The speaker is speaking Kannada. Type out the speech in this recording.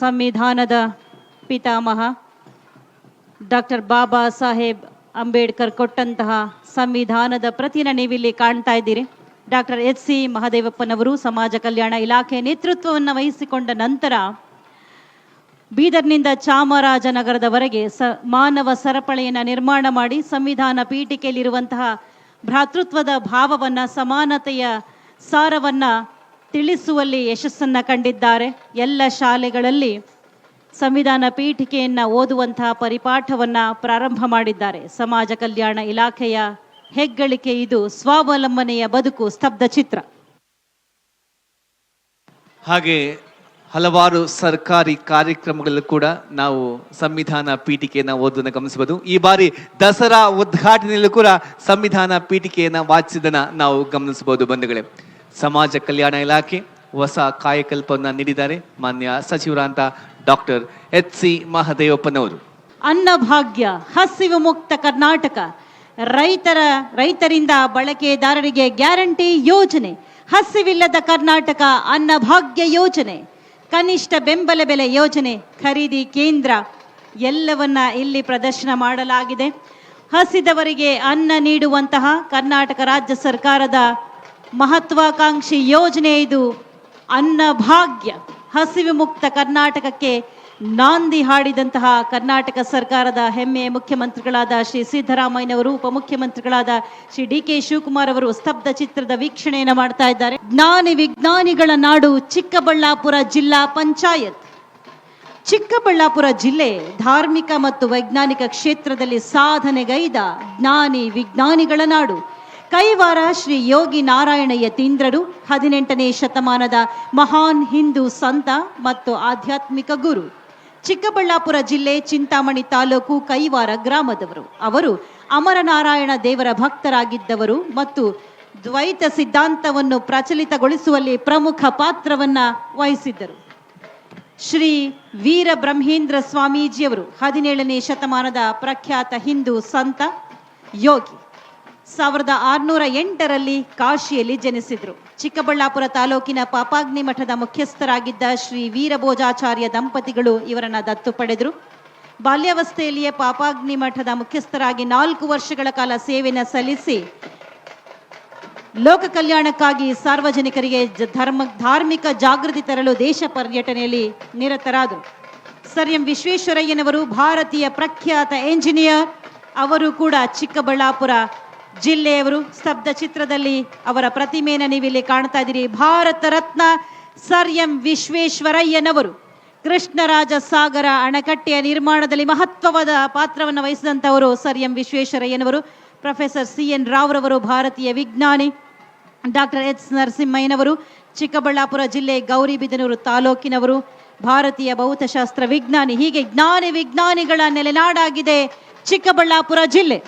ಸಂವಿಧಾನದ ಪಿತಾಮಹ ಡಾಕ್ಟರ್ ಬಾಬಾ ಸಾಹೇಬ್ ಅಂಬೇಡ್ಕರ್ ಕೊಟ್ಟಂತಹ ಸಂವಿಧಾನದ ಪ್ರತಿನ ನೀವಿಲ್ಲಿ ಕಾಣ್ತಾ ಇದ್ದೀರಿ. ಡಾಕ್ಟರ್ ಎಚ್ ಸಿ ಮಹದೇವಪ್ಪನವರು ಸಮಾಜ ಕಲ್ಯಾಣ ಇಲಾಖೆ ನೇತೃತ್ವವನ್ನು ವಹಿಸಿಕೊಂಡ ನಂತರ ಬೀದರ್ನಿಂದ ಚಾಮರಾಜನಗರದವರೆಗೆ ಸ ಮಾನವ ಸರಪಳಿಯನ್ನು ನಿರ್ಮಾಣ ಮಾಡಿ ಸಂವಿಧಾನ ಪೀಠಿಕೆಯಲ್ಲಿರುವಂತಹ ಭ್ರಾತೃತ್ವದ ಭಾವವನ್ನ, ಸಮಾನತೆಯ ಸಾರವನ್ನ ತಿಳಿಸುವಲ್ಲಿ ಯಶಸ್ಸನ್ನ ಕಂಡಿದ್ದಾರೆ. ಎಲ್ಲ ಶಾಲೆಗಳಲ್ಲಿ ಸಂವಿಧಾನ ಪೀಠಿಕೆಯನ್ನ ಓದುವಂತಹ ಪರಿಪಾಠವನ್ನ ಪ್ರಾರಂಭ ಮಾಡಿದ್ದಾರೆ. ಸಮಾಜ ಕಲ್ಯಾಣ ಇಲಾಖೆಯ ಹೆಗ್ಗಳಿಕೆ ಇದು. ಸ್ವಾವಲಂಬನೆಯ ಬದುಕು ಸ್ತಬ್ಧ ಚಿತ್ರ. ಹಾಗೆ ಹಲವಾರು ಸರ್ಕಾರಿ ಕಾರ್ಯಕ್ರಮಗಳಲ್ಲೂ ಕೂಡ ನಾವು ಸಂವಿಧಾನ ಪೀಠಿಕೆಯನ್ನು ಓದನ್ನು ಗಮನಿಸಬಹುದು. ಈ ಬಾರಿ ದಸರಾ ಉದ್ಘಾಟನೆಯಲ್ಲೂ ಕೂಡ ಸಂವಿಧಾನ ಪೀಠಿಕೆಯನ್ನ ವಾಚಿಸಿದನ್ನು ನಾವು ಗಮನಿಸಬಹುದು ಬಂಧುಗಳೇ. ಸಮಾಜ ಕಲ್ಯಾಣ ಇಲಾಖೆ ಹೊಸ ಕಾಯಕಲ್ಪವನ್ನು ನೀಡಿದ್ದಾರೆ ಮಾನ್ಯ ಸಚಿವರಂತ ಡಾಕ್ಟರ್ ಎಚ್ ಸಿ ಮಹದೇವಪ್ಪನವರು. ಅನ್ನಭಾಗ್ಯ ಹಸಿವು ಮುಕ್ತ ಕರ್ನಾಟಕ, ರೈತರ, ರೈತರಿಂದ ಬಳಕೆದಾರರಿಗೆ ಗ್ಯಾರಂಟಿ ಯೋಜನೆ, ಹಸಿವಿಲ್ಲದ ಕರ್ನಾಟಕ ಅನ್ನಭಾಗ್ಯ ಯೋಜನೆ, ಕನಿಷ್ಠ ಬೆಂಬಲ ಬೆಲೆ ಯೋಜನೆ, ಖರೀದಿ ಕೇಂದ್ರ ಎಲ್ಲವನ್ನ ಇಲ್ಲಿ ಪ್ರದರ್ಶನ ಮಾಡಲಾಗಿದೆ. ಹಸಿದವರಿಗೆ ಅನ್ನ ನೀಡುವಂತಹ ಕರ್ನಾಟಕ ರಾಜ್ಯ ಸರ್ಕಾರದ ಮಹತ್ವಾಕಾಂಕ್ಷಿ ಯೋಜನೆ ಇದು. ಅನ್ನಭಾಗ್ಯ ಹಸಿವು ಮುಕ್ತ ಕರ್ನಾಟಕಕ್ಕೆ ನಾಂದಿ ಹಾಡಿದಂತಹ ಕರ್ನಾಟಕ ಸರ್ಕಾರದ ಹೆಮ್ಮೆಯ ಮುಖ್ಯಮಂತ್ರಿಗಳಾದ ಶ್ರೀ ಸಿದ್ದರಾಮಯ್ಯನವರು, ಉಪಮುಖ್ಯಮಂತ್ರಿಗಳಾದ ಶ್ರೀ ಡಿ ಕೆ ಶಿವಕುಮಾರ್ ಅವರು ಸ್ತಬ್ಧ ಚಿತ್ರದ ವೀಕ್ಷಣೆಯನ್ನು ಮಾಡ್ತಾ ಇದ್ದಾರೆ. ಜ್ಞಾನಿ ವಿಜ್ಞಾನಿಗಳ ನಾಡು ಚಿಕ್ಕಬಳ್ಳಾಪುರ ಜಿಲ್ಲಾ ಪಂಚಾಯತ್. ಚಿಕ್ಕಬಳ್ಳಾಪುರ ಜಿಲ್ಲೆ ಧಾರ್ಮಿಕ ಮತ್ತು ವೈಜ್ಞಾನಿಕ ಕ್ಷೇತ್ರದಲ್ಲಿ ಸಾಧನೆಗೈದ ಜ್ಞಾನಿ ವಿಜ್ಞಾನಿಗಳ ನಾಡು. ಕೈವಾರ ಶ್ರೀ ಯೋಗಿ ನಾರಾಯಣ ಯತೀಂದ್ರರು ಹದಿನೆಂಟನೇ ಶತಮಾನದ ಮಹಾನ್ ಹಿಂದೂ ಸಂತ ಮತ್ತು ಆಧ್ಯಾತ್ಮಿಕ ಗುರು. ಚಿಕ್ಕಬಳ್ಳಾಪುರ ಜಿಲ್ಲೆ ಚಿಂತಾಮಣಿ ತಾಲೂಕು ಕೈವಾರ ಗ್ರಾಮದವರು. ಅವರು ಅಮರನಾರಾಯಣ ದೇವರ ಭಕ್ತರಾಗಿದ್ದವರು ಮತ್ತು ದ್ವೈತ ಸಿದ್ಧಾಂತವನ್ನು ಪ್ರಚಲಿತಗೊಳಿಸುವಲ್ಲಿ ಪ್ರಮುಖ ಪಾತ್ರವನ್ನ ವಹಿಸಿದ್ದರು. ಶ್ರೀ ವೀರ ಬ್ರಹ್ಮೇಂದ್ರ ಸ್ವಾಮೀಜಿಯವರು ಹದಿನೇಳನೇ ಶತಮಾನದ ಪ್ರಖ್ಯಾತ ಹಿಂದೂ ಸಂತ ಯೋಗಿ. ಸಾವಿರದ ಆರುನೂರ ಎಂಟರಲ್ಲಿ ಕಾಶಿಯಲ್ಲಿ ಜನಿಸಿದ್ರು. ಚಿಕ್ಕಬಳ್ಳಾಪುರ ತಾಲೂಕಿನ ಪಾಪಾಗ್ನಿ ಮಠದ ಮುಖ್ಯಸ್ಥರಾಗಿದ್ದ ಶ್ರೀ ವೀರಭೋಜಾಚಾರ್ಯ ದಂಪತಿಗಳು ಇವರನ್ನ ದತ್ತು ಪಡೆದರು. ಬಾಲ್ಯಾವಸ್ಥೆಯಲ್ಲಿಯೇ ಪಾಪಾಗ್ನಿ ಮಠದ ಮುಖ್ಯಸ್ಥರಾಗಿ ನಾಲ್ಕು ವರ್ಷಗಳ ಕಾಲ ಸೇವೆನ ಸಲ್ಲಿಸಿ ಲೋಕ ಕಲ್ಯಾಣಕ್ಕಾಗಿ ಸಾರ್ವಜನಿಕರಿಗೆ ಧರ್ಮ, ಧಾರ್ಮಿಕ ಜಾಗೃತಿ ತರಲು ದೇಶ ಪರ್ಯಟನೆಯಲ್ಲಿ ನಿರತರಾದರು. ಸರ್ ಎಂ ವಿಶ್ವೇಶ್ವರಯ್ಯನವರು ಭಾರತೀಯ ಪ್ರಖ್ಯಾತ ಎಂಜಿನಿಯರ್, ಅವರು ಕೂಡ ಚಿಕ್ಕಬಳ್ಳಾಪುರ ಜಿಲ್ಲೆಯವರು ಸ್ತಬ್ಧ ಚಿತ್ರದಲ್ಲಿ ಅವರ ಪ್ರತಿಮೆಯನ್ನು ನೀವಿಲ್ಲಿ ಕಾಣ್ತಾ ಇದ್ದೀರಿ. ಭಾರತ ರತ್ನ ಸರ್ ಎಂ ವಿಶ್ವೇಶ್ವರಯ್ಯನವರು ಕೃಷ್ಣರಾಜ ಸಾಗರ ಅಣೆಕಟ್ಟೆಯ ನಿರ್ಮಾಣದಲ್ಲಿ ಮಹತ್ವವಾದ ಪಾತ್ರವನ್ನು ವಹಿಸಿದಂಥವರು ಸರ್ ಎಂ ವಿಶ್ವೇಶ್ವರಯ್ಯನವರು. ಪ್ರೊಫೆಸರ್ ಸಿ ಎನ್ ರಾವ್ರವರು ಭಾರತೀಯ ವಿಜ್ಞಾನಿ, ಡಾಕ್ಟರ್ ಎಚ್ ನರಸಿಂಹಯ್ಯನವರು, ಚಿಕ್ಕಬಳ್ಳಾಪುರ ಜಿಲ್ಲೆ ಗೌರಿಬಿದನೂರು ತಾಲೂಕಿನವರು, ಭಾರತೀಯ ಭೌತಶಾಸ್ತ್ರ ವಿಜ್ಞಾನಿ, ಹೀಗೆ ಜ್ಞಾನಿ ವಿಜ್ಞಾನಿಗಳ ನೆಲೆನಾಡಾಗಿದೆ ಚಿಕ್ಕಬಳ್ಳಾಪುರ ಜಿಲ್ಲೆ.